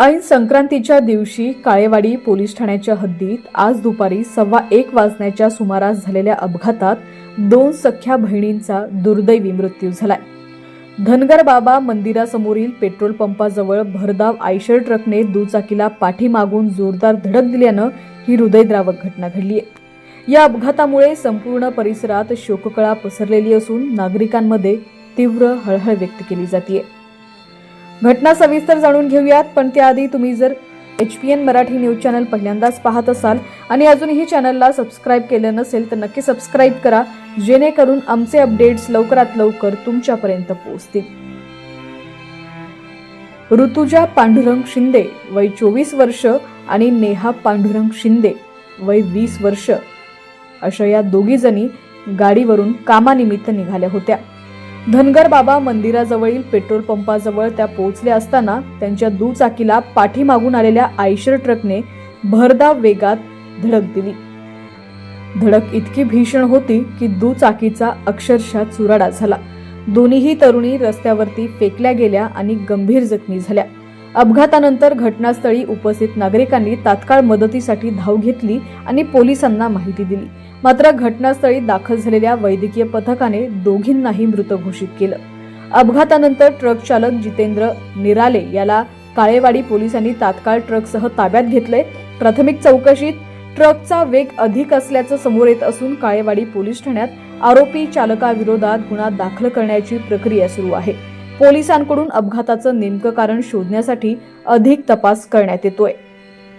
ऐन संक्रांतीच्या दिवशी काळेवाडी पोलीस ठाण्याच्या हद्दीत आज दुपारी सव्वा एक वाजण्याच्या सुमारास झालेल्या अपघातात दोन सख्या बहिणींचा दुर्दैवी मृत्यू झालाय. धनगर बाबा मंदिरासमोरील पेट्रोल पंपाजवळ भरधाव आयशर ट्रकने दुचाकीला पाठीमागून जोरदार धडक दिल्यानं ही हृदयद्रावक घटना घडली आहे. या अपघातामुळे संपूर्ण परिसरात शोककळा पसरलेली असून नागरिकांमध्ये तीव्र हळहळ व्यक्त केली जाते घटना सविस्तर जाणून घेऊयात पण त्याआधी तुम्ही जर H P N Marathi news channel पहिल्यांदाच पाहत असाल आणि अजूनही चॅनलला सबस्क्राईब केलं नसेल तर नक्की सबस्क्राईब करा जेणेकरून आमचे अपडेट्स लवकरात लवकर तुमच्यापर्यंत पोहोचतील. ऋतुजा पांडुरंग शिंदे वय चोवीस वर्ष आणि नेहा पांडुरंग शिंदे वय वीस वर्ष अशा या दोघीजणी गाडीवरून कामानिमित्त निघाल्या होत्या. धनगर बाबा मंदिराजवळील पेट्रोल पंपाजवळ त्या पोहोचल्या असताना त्यांच्या दुचाकीला पाठीमागून आलेल्या आयशर ट्रकने भरधाव वेगात धडक दिली. धडक इतकी भीषण होती की दुचाकीचा अक्षरशः चुराडा झाला. दोन्हीही तरुणी रस्त्यावरती फेकल्या गेल्या आणि गंभीर जखमी झाल्या. अपघातानंतर घटनास्थळी उपस्थित नागरिकांनी तात्काळ मदतीसाठी धाव घेतली आणि पोलिसांना माहिती दिली. मात्र घटनास्थळी दाखल झालेल्या वैद्यकीय पथकाने दोघींनाही मृत घोषित केलं. अपघातानंतर ट्रक चालक जितेंद्र निराले याला काळेवाडी पोलिसांनी तात्काळ ट्रकसह ताब्यात घेतले प्राथमिक चौकशीत ट्रकचा वेग अधिक असल्याचं समोर येत असून काळेवाडी पोलीस ठाण्यात आरोपी चालकाविरोधात गुन्हा दाखल करण्याची प्रक्रिया सुरू आहे. पोलिसांकडून अपघाताचं नेमकं कारण शोधण्यासाठी अधिक तपास करण्यात येतोय.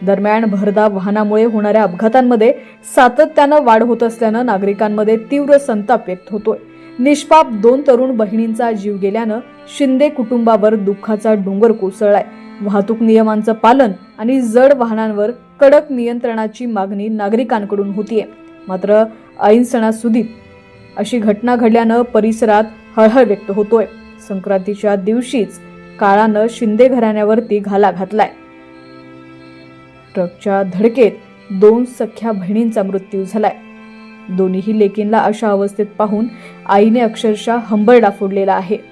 दरम्यान भरधाव वाहनामुळे होणाऱ्या अपघातांमध्ये सातत्यानं वाढ होत असल्यानं नागरिकांमध्ये तीव्र संताप व्यक्त होतोय. निष्पाप दोन तरुण बहिणींचा जीव गेल्यानं शिंदे कुटुंबावर दुःखाचा डोंगर कोसळलाय. वाहतूक नियमांचं पालन आणि जड वाहनांवर कडक नियंत्रणाची मागणी नागरिकांकडून होतीये. मात्र ऐन सणासुदीत अशी घटना घडल्यानं परिसरात हळहळ व्यक्त होतोय. संक्रांतीच्या दिवशीच काळानं शिंदे घराण्यावरती घाला घातलाय. ट्रकच्या धडकेत दोन सख्या बहिणींचा मृत्यू झालाय. दोन्हीही लेकींना अशा अवस्थेत पाहून आईने अक्षरशः हंबरडा फोडलेला आहे.